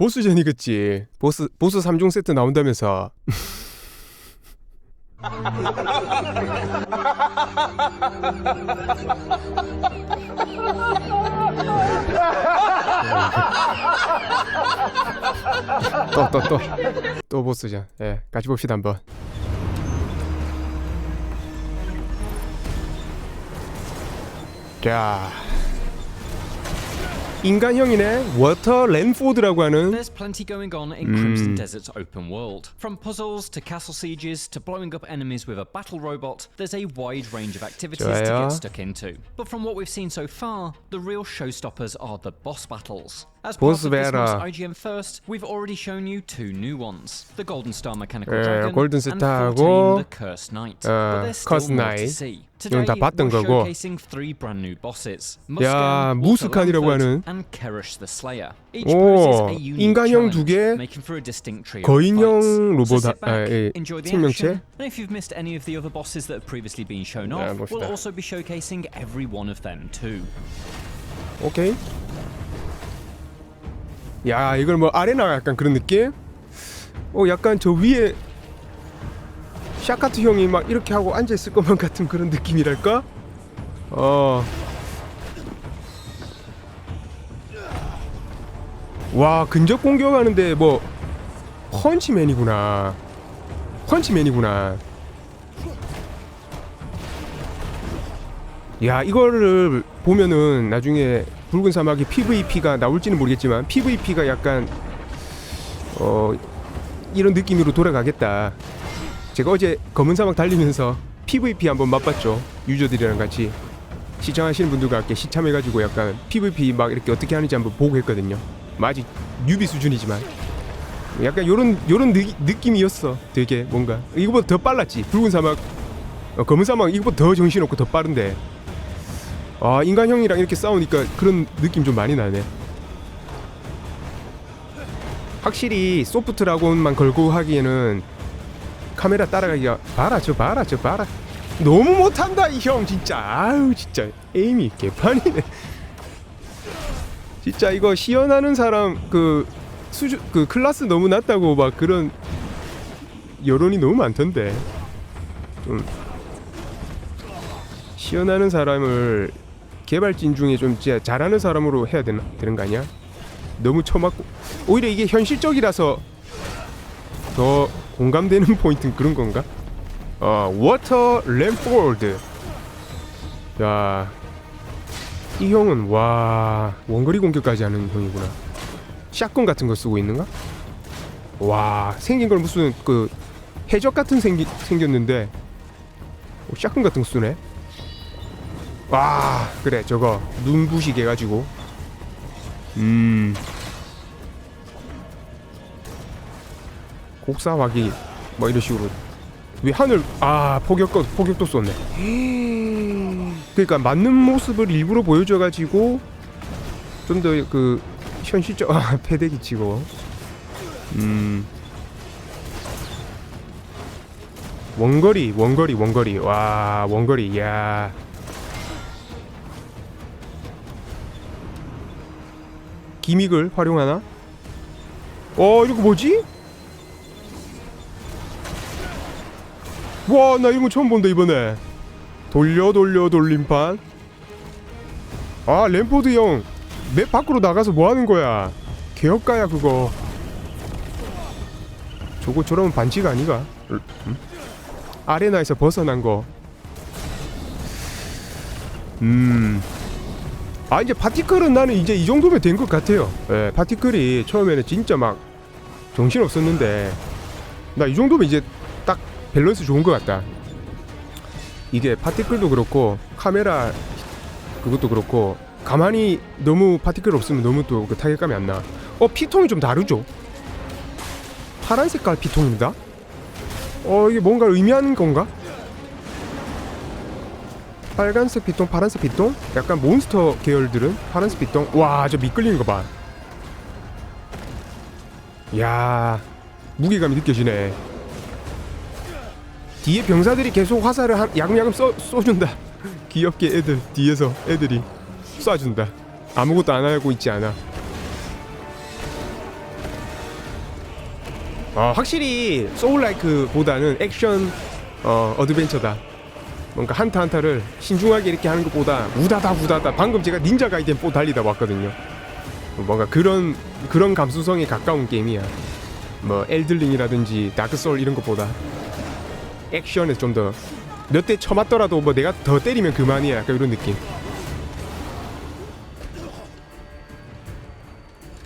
보스전이겠지. 보스 보스 3종 세트 나온다면서. 또 또 또 또 보스전. 예, 같이 봅시다 한번. 자. 인간형이네. 워터 랜포드라고 하는 There's plenty going on in Hmm. Crimson Desert's open world. From puzzles to castle sieges to blowing up enemies with a battle robot, there's a wide range of activities to 좋아요. get stuck into. But from what we've seen so far, the real showstoppers are the boss battles. As part 보스 of this month's 배라. IGN First, we've already shown you two new ones: the Golden Star Mechanical 예, Dragon 골든 and 스타하고, 14, the Cursed Knight. 어, but there's still Cursed more to Knight. see. 이건 Today, 다 봤던 we're 거고. showcasing three brand new bosses: 야, Muskan, 무스칸이라고 Walter 하는. Lamford, and Keresh the Slayer. Each 오, poses a unique 인간형 challenge, 두 개, making for a distinct trio of 거인형 fights. 로봇 So sit 아, back, 예, enjoy the 생명체. action, and if you've missed any of the other bosses that have previously been shown 야, off, we'll 봅시다. also be showcasing every one of them too. 오케이. 야, 이걸 뭐 아레나 약간 그런 느낌? 어, 약간 저 위에 샤카트 형이 막 이렇게 하고 앉아 있을 것만 같은 그런 느낌이랄까? 어. 와, 근접 공격하는데 뭐 펀치맨이구나. 펀치맨이구나. 야 이거를 보면은 나중에 붉은 사막이 PVP가 나올지는 모르겠지만 PVP가 약간 어 이런 느낌으로 돌아가겠다. 제가 어제 검은 사막 달리면서 PVP 한번 맛봤죠. 유저들이랑 같이 시청하시는 분들과 함께 시참해가지고 약간 PVP 막 이렇게 어떻게 하는지 한번 보고 했거든요. 뭐 아직 뉴비 수준이지만 약간 요런 요런 느, 느낌이었어. 되게 뭔가 이거보다 더 빨랐지. 붉은 사막 어, 검은 사막 이거보다 더 정신없고 더 빠른데 아 인간형이랑 이렇게 싸우니까 그런 느낌 좀 많이 나네. 확실히 소프트라곤만 걸고 하기에는 카메라 따라가기가 봐라 저 봐라 저 봐라. 너무 못한다 이 형 진짜. 아유 진짜 에임이 개판이네. 진짜 이거 시연하는 사람 그 수준 그 클래스 너무 낮다고 막 그런 여론이 너무 많던데. 좀 시연하는 사람을 개발진 중에 좀 진짜 잘하는 사람으로 해야 되나 되는 거 아니야? 너무 처맞고 오히려 이게 현실적이라서 더 공감되는 포인트는 그런 건가? 어 워터 램포드 야 이 형은 와 원거리 공격까지 하는 형이구나 샷건 같은 거 쓰고 있는가? 와 생긴 걸 무슨 그 해적 같은 생기 생겼는데 오, 샷건 같은 거 쓰네 와 그래 저거. 눈부시게 해가지고. 음. 곡사화기 뭐 이런 식으로. 왜 하늘 아 포격도 포격도 쏘네. 그러니까 맞는 모습을 일부러 보여줘가지고 좀 더 그 현실적 아 패대기 치고. 음. 원거리 원거리 원거리. 와 원거리. 야 기믹을 활용하나? 어 이거 뭐지? 와 나 이런 거 처음 본다 이번에 돌려 돌려 돌림판 아 램포드 형 맵 밖으로 나가서 뭐 하는 거야 개업가야 그거 저거 저러면 반칙 아니가? 음? 아레나에서 벗어난 거 음. 아 이제 파티클은 나는 이제 이 정도면 된 것 같아요. 예, 파티클이 처음에는 진짜 막 정신 없었는데 나 이 정도면 이제 딱 밸런스 좋은 것 같다. 이게 파티클도 그렇고 카메라 그것도 그렇고 가만히 너무 파티클 없으면 너무 또 그 타격감이 안 나. 어 피통이 좀 다르죠? 파란 색깔 피통입니다. 어 이게 뭔가 의미하는 건가? 빨간색 피통, 파란색 피통? 약간 몬스터 계열들은 파란색 피통. 와, 저 미끌리는 거 봐. 야, 무게감이 느껴지네. 뒤에 병사들이 계속 화살을 한, 야금야금 쏘, 쏘준다. 귀엽게 애들 뒤에서 애들이 쏴준다. 아무것도 안 하고 있지 않아. 어, 확실히 소울라이크보다는 액션 어, 어드벤처다. 뭔가 한타 한타를 신중하게 이렇게 하는 것보다 우다다 우다다 방금 제가 닌자 가이덴 4 달리다 왔거든요. 뭔가 그런 그런 감수성에 가까운 게임이야. 뭐 엘들링이라든지 다크 소울 이런 것보다 액션에 좀 더 몇 대 쳐맞더라도 뭐 내가 더 때리면 그만이야. 약간 이런 느낌.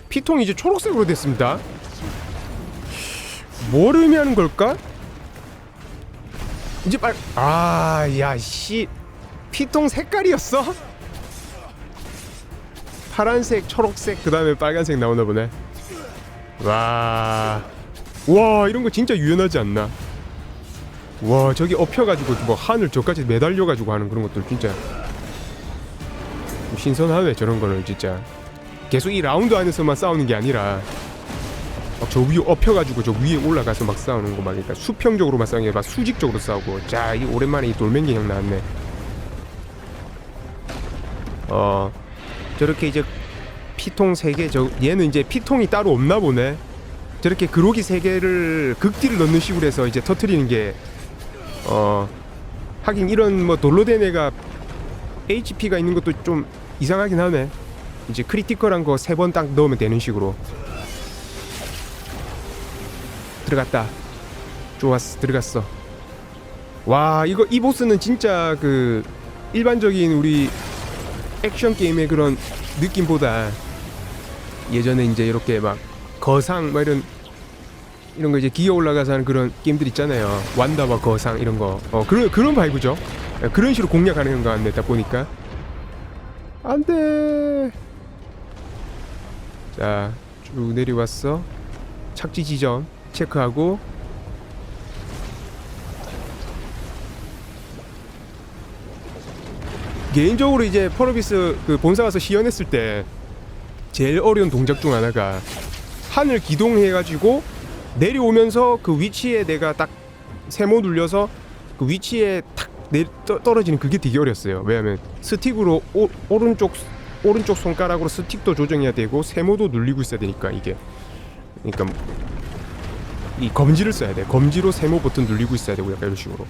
피통이 이제 초록색으로 됐습니다. 뭘 의미하는 걸까? 이제 빨 아, 야, 씨. 피통 색깔이었어? 파란색, 초록색, 그 다음에 빨간색 나오나 보네. 와. 와, 이런 거 진짜 유연하지 않나? 와, 저기 엎혀가지고 뭐 하늘 저까지 매달려가지고 하는 그런 것들 진짜 좀 신선하네 저런 거는 진짜. 계속 이 라운드 안에서만 싸우는 게 아니라 막 저 위에 엎혀가지고 저 위에 올라가서 막 싸우는 거막 그러니까 수평적으로만 싸우는 게 막 수직적으로 싸우고 자, 이 오랜만에 이 돌멩이 형 나왔네. 어, 저렇게 이제 피통 세 개, 저 얘는 이제 피통이 따로 없나 보네. 저렇게 그로기 세 개를 극딜을 넣는 식으로 해서 이제 터트리는 게 어, 하긴 이런 뭐 돌로 된 애가 HP가 있는 것도 좀 이상하긴 하네. 이제 크리티컬한 거 세 번 딱 넣으면 되는 식으로 들어갔다. 좋았어, 들어갔어. 와, 이거 이 보스는 진짜 그 일반적인 우리 액션 게임의 그런 느낌보다 예전에 이제 이렇게 막 거상 뭐 이런 이런 거 이제 기어 올라가서 하는 그런 게임들 있잖아요. 완다와 거상 이런 거. 어 그런 그런 바이브죠. 예, 그런 식으로 공략하는 거 같네. 딱 보니까 안 돼. 자, 쭉 내려왔어. 착지 지점 체크하고 개인적으로 이제 펄어비스 그 본사 가서 시연했을 때 제일 어려운 동작 중 하나가 하늘 기동해가지고 내려오면서 그 위치에 내가 딱 세모 눌려서 그 위치에 탁 내, 떠, 떨어지는 그게 되게 어렸어요. 왜냐면 스틱으로 오, 오른쪽 오른쪽 손가락으로 스틱도 조정해야 되고 세모도 눌리고 있어야 되니까 이게 그러니까 이 검지를 써야 돼. 검지로 세모 버튼 눌리고 있어야 되고 약간 이런 식으로.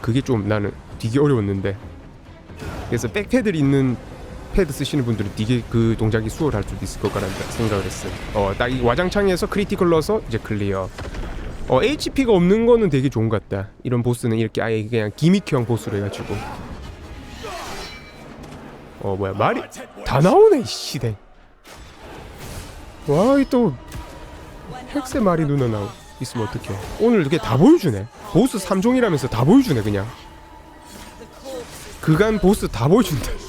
그게 좀 나는 되게 어려웠는데 그래서 백패드 있는 패드 쓰시는 분들은 되게 그 동작이 수월할 수도 있을 것 같다는 생각을 했어요. 어, 딱 이 와장창에서 크리티컬 넣어서 이제 클리어. 어, HP가 없는 거는 되게 좋은 것 같다. 이런 보스는 이렇게 아예 그냥 기믹형 보스로 해가지고. 어, 뭐야 말이 다 나오네 이 시대. 와, 이또 헥세 말이 누나 나오 있으면 어떡해. 오늘 이렇게 다 보여주네. 보스 3종이라면서 다 보여주네 그냥. 그간 보스 다 보여준다.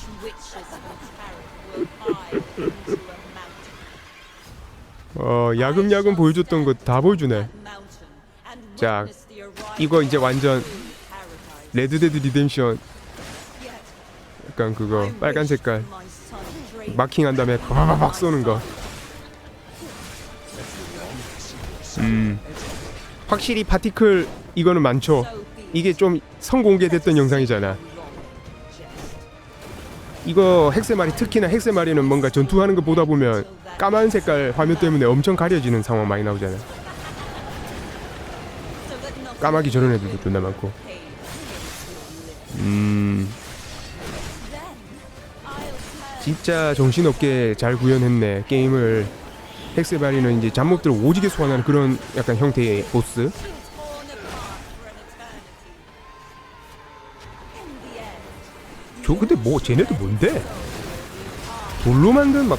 어 야금야금 보여줬던 거 다 보여주네. 자, 이거 이제 완전 레드데드 리뎀션 약간 그거 빨간 색깔 마킹한 다음에 바바박 쏘는 거. 음, 확실히 파티클 이거는 많죠. 이게 좀 선공개됐던 영상이잖아. 이거 헥세마리 특히나 헥세마리는 뭔가 전투하는 거 보다 보면 까만 색깔 화면 때문에 엄청 가려지는 상황 많이 나오잖아. 까마귀 저런 애들도 존나 많고. 음. 진짜 정신없게 잘 구현했네 게임을. 헥세마리는 이제 잡목들을 오지게 소환하는 그런 약간 형태의 보스. 저 근데 뭐 쟤네들 뭔데? 돌로 만든 막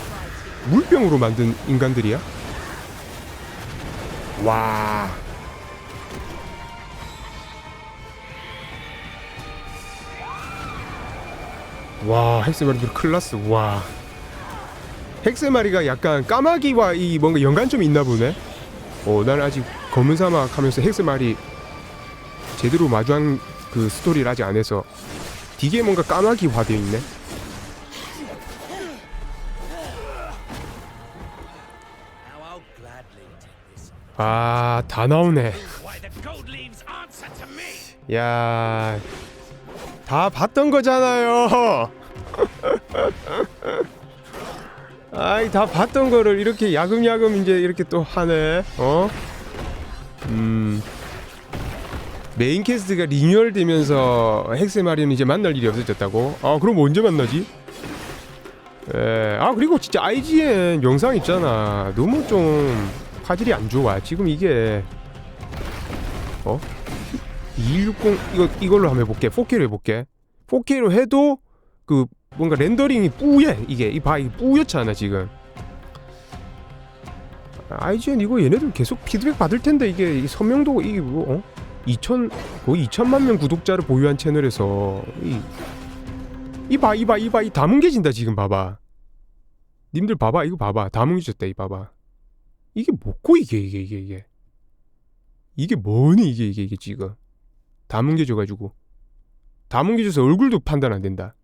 물병으로 만든 인간들이야? 와. 와, 헥세마리들 클라스. 와. 헥세마리가 약간 까마귀와 이 뭔가 연관점이 있나 보네. 어, 난 아직 검은 사막 하면서 헥세마리 제대로 마주한 그 스토리를 아직 안 해서 되게 뭔가 있네. Gladly take this. 아, 다 나오네. 야, 다 봤던 거잖아요. 아이, 다 봤던 거를 이렇게 야금야금 이제 이렇게 또 하네. 어? 음 메인 캐스트가 리뉴얼 되면서 헥세마리는 이제 만날 일이 없어졌다고? 아 그럼 언제 만나지? 에, 아 그리고 진짜 IGN 영상 있잖아 너무 좀 화질이 안 좋아 지금 이게 어? 2160 이거 이걸로 한번 해볼게 4K로 해볼게 4K로 해도 그 뭔가 렌더링이 뿌예. 이게 이봐 이게 뿌옇잖아 지금. IGN 이거 얘네들 계속 피드백 받을 텐데 이게, 이게 선명도가 이게 뭐 어? 2천 거의 2천만 명 구독자를 보유한 채널에서 이 이봐 이봐 이봐 이 다 뭉개진다 지금 봐봐. 님들 봐봐 이거 봐봐. 다 뭉개졌다 이 봐봐. 이게 뭐고 이게 이게 이게 이게. 이게 뭐니 이게 이게 이게 지금. 다 뭉개져 가지고. 다 뭉개져서 얼굴도 판단 안 된다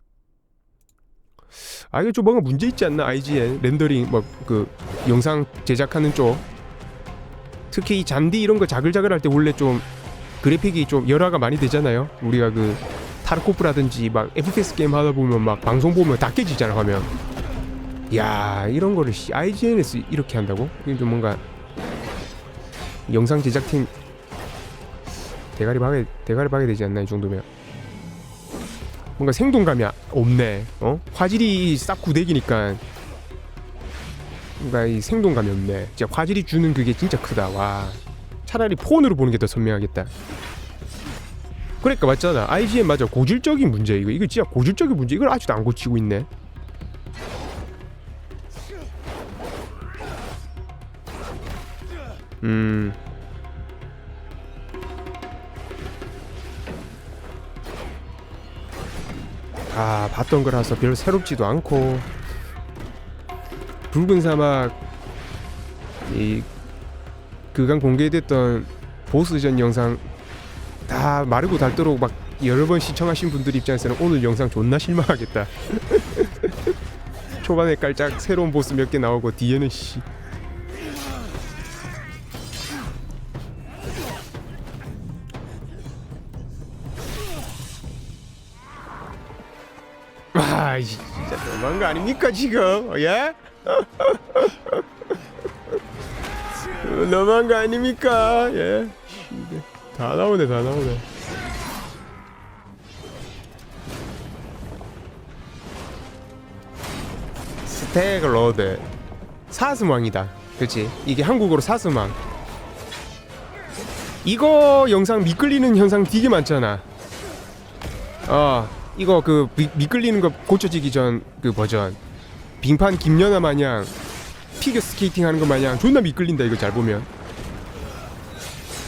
아 이거 좀 뭔가 문제 있지 않나? IGN 렌더링 뭐 그 영상 제작하는 쪽. 특히 이 잔디 이런 거 자글자글 할 때 원래 좀 그래픽이 좀 열화가 많이 되잖아요. 우리가 그 타르코프라든지 막 FPS 게임 하다 보면 막 방송 보면 다 깨지잖아 화면. 야 이런 거를 씨, IGN에서 이렇게 한다고? 이게 좀 뭔가 영상 제작팀 대가리 박에 대가리 박에 되지 않나 이 정도면 뭔가 생동감이 아- 없네. 어? 화질이 싹 구대기니까 뭔가 이 생동감이 없네. 진짜 화질이 주는 그게 진짜 크다. 와. 차라리 폰으로 보는 게 더 선명하겠다. 그러니까 맞잖아. IGN 맞아. 고질적인 문제 이거. 이거 진짜 고질적인 문제. 이걸 아직도 안 고치고 있네. 음. 아, 봤던 거라서 별 새롭지도 않고 붉은 사막 이 그간 공개됐던 보스전 영상 다 마르고 닳도록 막 여러 번 시청하신 분들 입장에서는 오늘 영상 존나 실망하겠다. 초반에 깔짝 새로운 보스 몇 개 나오고 뒤에는 씨 아, 이 진짜 너무한 거 아닙니까 지금? 예? 너무한 거 아닙니까? 예? 다 나오네, 다 나오네. 스택 로드 사슴왕이다. 그렇지? 이게 한국어로 사슴왕. 이거 영상 미끌리는 현상 되게 많잖아. 어 이거 그 미, 미끌리는 거 고쳐지기 전그 버전. 빙판 김연아 마냥 피겨 스케이팅 하는 거 마냥 존나 미끌린다 이거 잘 보면.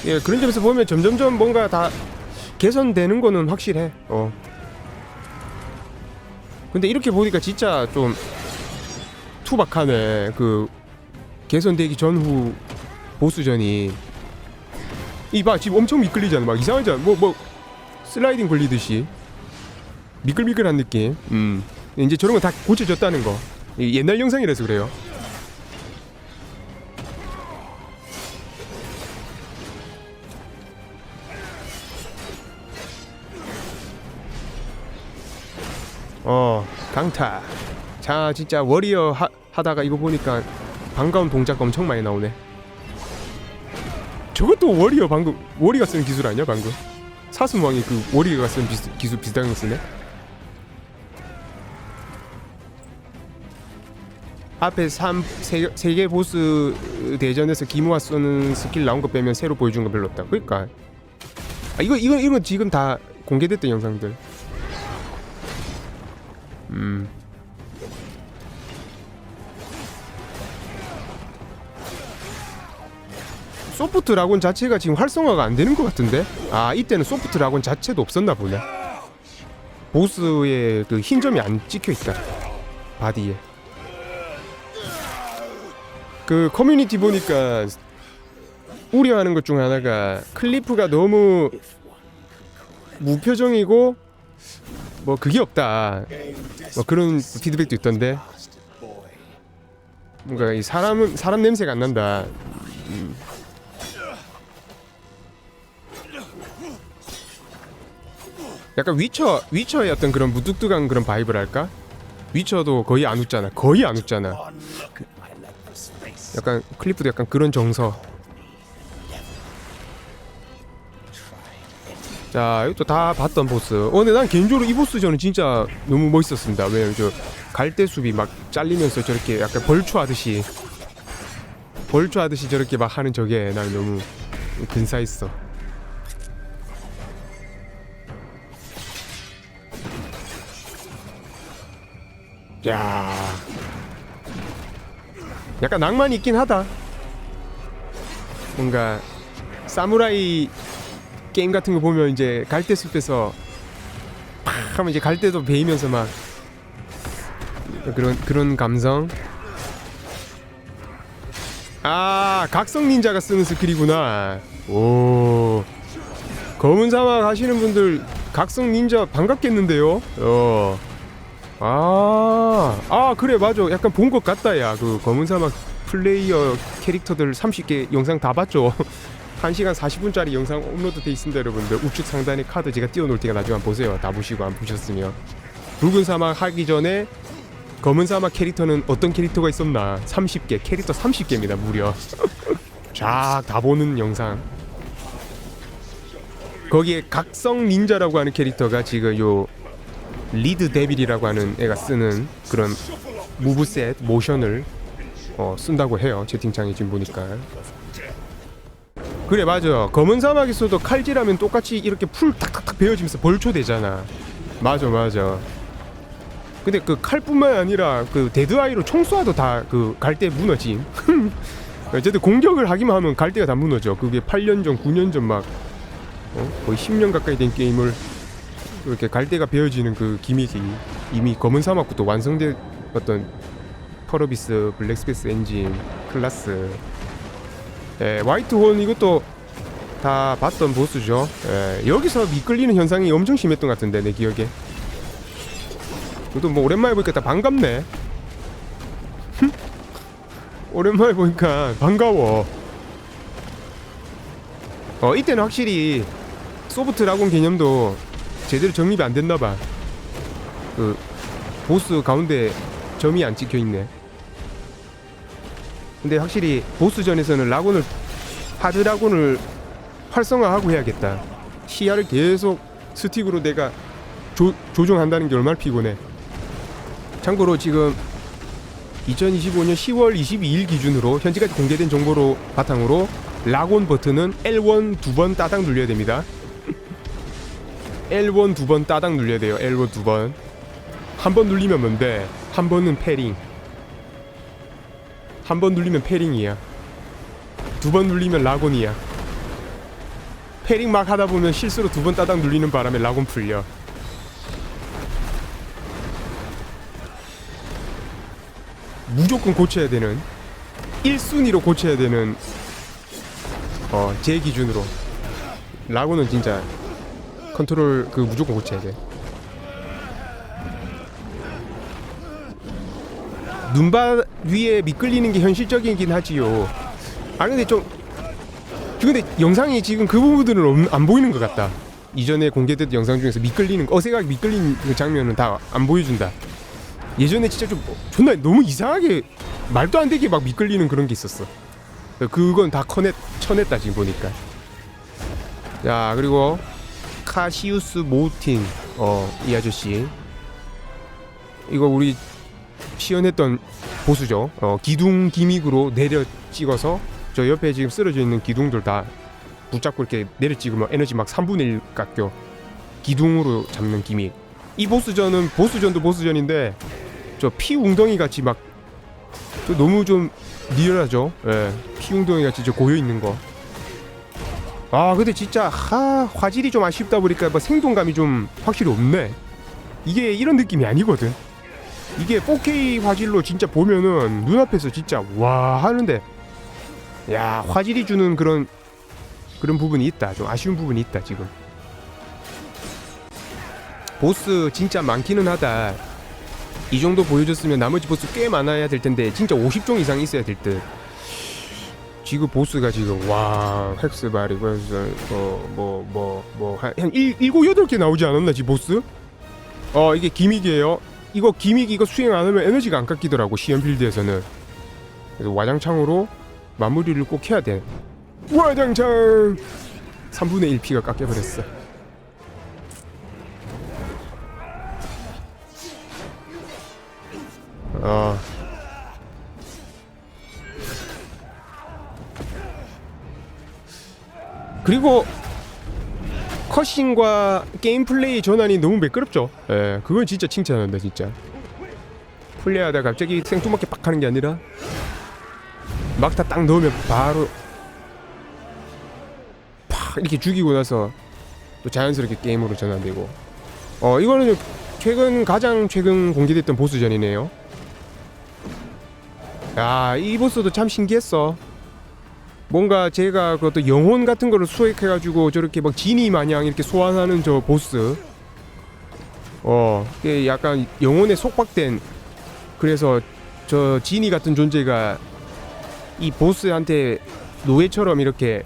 예 그런 점에서 보면 점점점 뭔가 다 개선되는 거는 확실해. 어. 근데 이렇게 보니까 진짜 좀 투박하네. 그 개선되기 전후 보스전이. 이봐 지금 엄청 미끌리잖아. 막 이상하잖아. 뭐뭐 슬라이딩 걸리듯이 미끌미끌한 느낌. 음. 이제 저런 거다 고쳐졌다는 거. 이 옛날 영상이라서 그래요. 어, 강타. 자, 진짜 워리어 하, 하다가 이거 보니까 반가운 동작 엄청 많이 나오네. 저것도 워리어 방금 워리가 쓰는 기술 아니야 방금? 사슴왕이 그 워리가 쓰는 기술 비슷한 거 쓰네. 앞에 3, 세개 보스 대전에서 기모아 쏘는 스킬 나온 거 빼면 새로 보여준 거 별로 없다. 그러니까 아, 이거 이거 이거 지금 다 공개됐던 영상들. 음. 소프트 라곤 자체가 지금 활성화가 안 되는 것 같은데? 아 이때는 소프트 라곤 자체도 없었나 보네. 보스의 그 흰점이 안 찍혀 있다. 바디에. 그 커뮤니티 보니까 우려하는 것 중 하나가 클리프가 너무 무표정이고 뭐 그게 없다. 뭐 그런 피드백도 있던데. 뭔가 이 사람 사람 냄새가 안 난다. 음. 약간 위쳐 위쳐의 어떤 그런 무뚝뚝한 그런 바이브랄까? 위쳐도 거의 안 웃잖아. 거의 안 웃잖아. 약간 클리프도 약간 그런 정서. 자 이것도 다 봤던 보스. 어 근데 난 개인적으로 이 보스 저는 진짜 너무 멋있었습니다. 왜냐면 저 갈대 숲이 막 잘리면서 저렇게 약간 벌초하듯이 벌초하듯이 저렇게 막 하는 저게 난 너무 근사했어. 야 약간 낭만이 있긴 하다 뭔가 사무라이 게임 같은 거 보면 이제 갈대 숲에서 팍 하면 이제 갈대도 베이면서 막 그런 그런 감성. 아 각성 닌자가 쓰는 스킬이구나. 오 검은 사막 하시는 분들 각성 닌자 반갑겠는데요. 어. 아, 아 그래 맞아. 약간 본 것 같다 야. 그 검은 사막 플레이어 캐릭터들 30개 영상 다 봤죠. 1시간 40분짜리 영상 업로드 돼 있습니다 여러분들 우측 상단에 카드 제가 띄워놓을 테니까 나중에 한번 보세요 다 보시고 안 보셨으면 붉은 사막 하기 전에 검은 사막 캐릭터는 어떤 캐릭터가 있었나 30개 캐릭터 30개입니다 무려 쫙 다 보는 영상 거기에 각성 닌자라고 하는 캐릭터가 지금 요 리드 데빌이라고 하는 애가 쓰는 그런 무브셋 모션을 어, 쓴다고 해요 채팅창에 지금 보니까. 그래 맞아. 검은 사막에서도 칼질하면 똑같이 이렇게 풀 탁탁탁 베어지면서 벌초 되잖아. 맞아 맞아. 근데 그 칼뿐만 아니라 그 데드아이로 총 쏴도 다 그 갈대 무너짐. 어쨌든 공격을 하기만 하면 갈대가 다 무너져. 그게 8년 전 9년 전 막 어? 거의 10년 가까이 된 게임을 이렇게 갈대가 베어지는 그 기믹이 이미 검은 사막부터 완성된 어떤 퍼러비스 블랙스페이스 엔진 클라스 예, 화이트홀 이것도 다 봤던 보스죠. 예, 여기서 미끌리는 현상이 엄청 심했던 것 같은데 내 기억에. 그것도 뭐 오랜만에 보니까 다 반갑네. 오랜만에 보니까 반가워. 어 이때는 확실히 소프트 라곤 개념도 제대로 정립이 안 됐나 봐. 그 보스 가운데 점이 안 찍혀 있네. 근데 확실히 보스전에서는 라곤을 하드 라곤을 활성화하고 해야겠다. 시야를 계속 스틱으로 내가 조, 조종한다는 게 얼마나 피곤해. 참고로 지금 2025년 10월 22일 기준으로 현재까지 공개된 정보로 바탕으로 라곤 버튼은 L1 두 번 따당 눌려야 됩니다. L1 두 번 따당 눌려야 돼요. L1 두 번. 한 번 눌리면 뭔데? 한 번은 패링. 한 번 눌리면 패링이야. 두 번 눌리면 라곤이야. 패링 막 하다 보면 실수로 두 번 따당 눌리는 바람에 라곤 풀려. 무조건 고쳐야 되는 1순위로 고쳐야 되는 어, 제 기준으로 라곤은 진짜 컨트롤 그 무조건 고쳐야 돼. 눈밭 위에 미끌리는 게 현실적이긴 하지요. 아 근데 좀 근데 영상이 지금 그 부분들은 없- 안 보이는 것 같다. 이전에 공개됐던 영상 중에서 미끌리는 거, 어색하게 미끌리는 그 장면은 다 안 보여준다. 예전에 진짜 좀 존나 너무 이상하게 말도 안 되게 막 미끌리는 그런 게 있었어. 그건 다 커냈 쳐냈다 지금 보니까. 자 그리고 카시우스 모우틴 어 이 아저씨 이거 우리 시연했던 보수죠. 어, 기둥 기믹으로 내려 찍어서 저 옆에 지금 쓰러져 있는 기둥들 다 붙잡고 이렇게 내려 찍으면 에너지 막 3분의 1 깎여. 기둥으로 잡는 기믹. 이 보스전은 보스전도 보스전인데 저 피 웅덩이 같이 막 저 너무 좀 리얼하죠. 예. 피 웅덩이 같이 저 고여 있는 거. 아 근데 진짜 하 화질이 좀 아쉽다 보니까 뭐 생동감이 좀 확실히 없네. 이게 이런 느낌이 아니거든. 이게 4K 화질로 진짜 보면은 눈앞에서 진짜 와 하는데 야 화질이 주는 그런 그런 부분이 있다 좀 아쉬운 부분이 있다 지금 보스 진짜 많기는 하다 이 정도 보여줬으면 나머지 보스 꽤 많아야 될 텐데 진짜 50종 이상 있어야 될듯 지금 보스가 지금 와 헥스발이고 해서 어뭐 뭐 뭐한 일곱여개 나오지 않았나 지 보스? 어 이게 기믹이에요. 이거 기믹 이거 수행 안 하면 에너지가 안 깎이더라고 시연필드에서는. 그래서 와장창으로 마무리를 꼭 해야 돼. 와장창 3분의 1피가 깎여버렸어. 아. 어. 그리고 컷신과 게임 플레이 전환이 너무 매끄럽죠. 예, 그건 진짜 칭찬한다 진짜. 플레이하다 갑자기 생뚱맞게 빡 하는 게 아니라 막타 딱 넣으면 바로 팍 이렇게 죽이고 나서 또 자연스럽게 게임으로 전환되고. 어 이거는 최근 가장 최근 공개됐던 보스전이네요. 야, 이 보스도 참 신기했어. 뭔가 제가 그것도 영혼 같은 거를 수액해가지고 저렇게 막 지니 마냥 이렇게 소환하는 저 보스. 어, 이게 약간 영혼에 속박된 그래서 저 지니 같은 존재가 이 보스한테 노예처럼 이렇게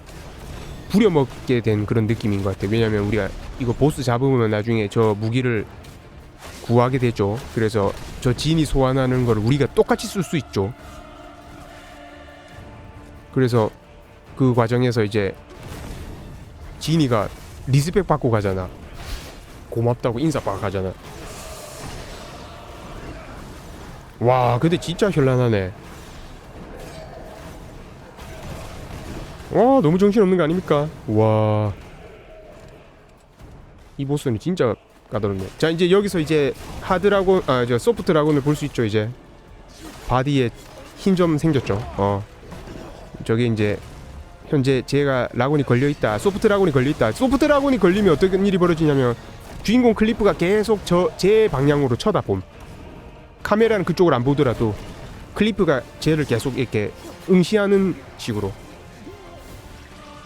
부려먹게 된 그런 느낌인 것 같아. 왜냐면 우리가 이거 보스 잡으면 나중에 저 무기를 구하게 되죠. 그래서 저 지니 소환하는 걸 우리가 똑같이 쓸 수 있죠. 그래서 그 과정에서 이제 지니가 리스펙 받고 가잖아. 고맙다고 인사 받고 가잖아. 와, 근데 진짜 현란하네. 와, 너무 정신없는 거 아닙니까? 와. 이 보스는 진짜 까다롭네. 자, 이제 여기서 이제 하드라곤 아, 저 소프트 라곤을 볼수 있죠, 이제. 바디에 흰 점 생겼죠. 어. 저게 이제 현재 제가 라곤이 걸려 있다. 소프트 라곤이 걸려 있다. 소프트 라곤이 걸리면 어떤 일이 벌어지냐면 주인공 클리프가 계속 저 제 방향으로 쳐다봄. 카메라는 그쪽을 안 보더라도 클리프가 쟤를 계속 이렇게 응시하는 식으로.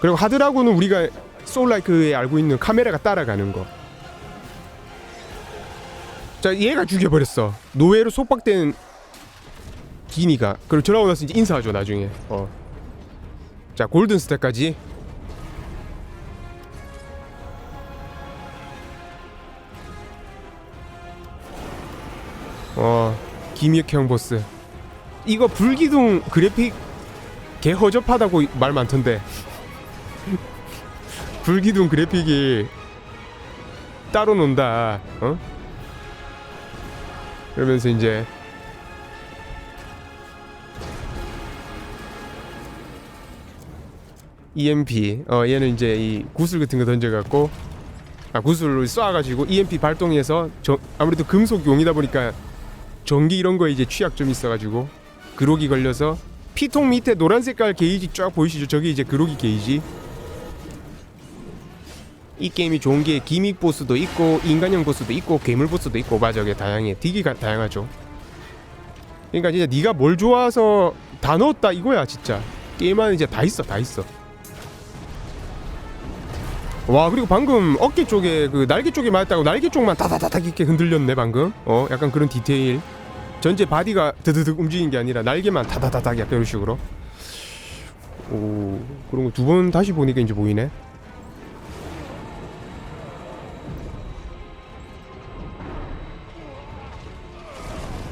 그리고 하드라곤은 우리가 소울라이크에 알고 있는 카메라가 따라가는 거. 자, 얘가 죽여버렸어. 노예로 속박된 기니가. 그리고 오나서 이제 인사하죠 나중에. 어. 자 골든 스택까지. 어 김익형 보스. 이거 불기둥 그래픽 개 허접하다고 말 많던데. 불기둥 그래픽이 따로 논다 어? 그러면서 이제 EMP 어 얘는 이제 이 구슬 같은 거 던져갖고 아 구슬을 쏴가지고 EMP 발동해서 저 아무래도 금속 용이다 보니까 전기 이런 거에 이제 취약점이 있어가지고 그록이 걸려서 피통 밑에 노란 색깔 게이지 쫙 보이시죠? 저게 이제 그록이 게이지. 이 게임이 좋은 게 기믹 보스도 있고 인간형 보스도 있고 괴물 보스도 있고 맞아, 게 다양해. 되게 가, 다양하죠. 그러니까 진짜 네가 뭘 좋아서 다 넣었다 이거야 진짜. 게임 안에 이제 다 있어, 다 있어. 와 그리고 방금 어깨 쪽에 그 날개 쪽에 맞았다고 날개 쪽만 다다다닥 이렇게 흔들렸네 방금. 어 약간 그런 디테일. 전체 바디가 드드득 움직이는 게 아니라 날개만 다다다닥 약간 이런 식으로. 오 그런 거 두 번 다시 보니까 이제 보이네.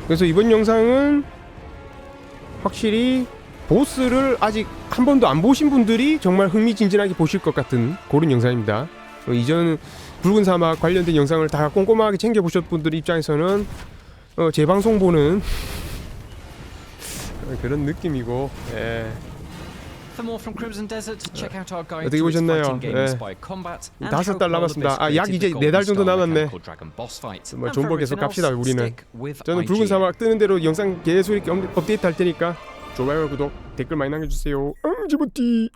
그래서 이번 영상은 확실히 보스를 아직 한 번도 안 보신 분들이 정말 흥미진진하게 보실 것 같은 그런 영상입니다. 어, 이전 붉은 사막 관련된 영상을 다 꼼꼼하게 챙겨 보셨 분들 입장에서는 어, 제 방송 보는 어, 그런 느낌이고 예. 어떻게 보셨나요? 예. 다섯 달 남았습니다. 아, 약 이제 네달 golden 정도 남았네. 뭐 존버 계속 갑시다, 우리는. 저는 붉은. 사막 뜨는 대로 영상 계속 이렇게 업데이트 할 테니까 좋아요 구독 댓글 많이 남겨주세요. 음 지부티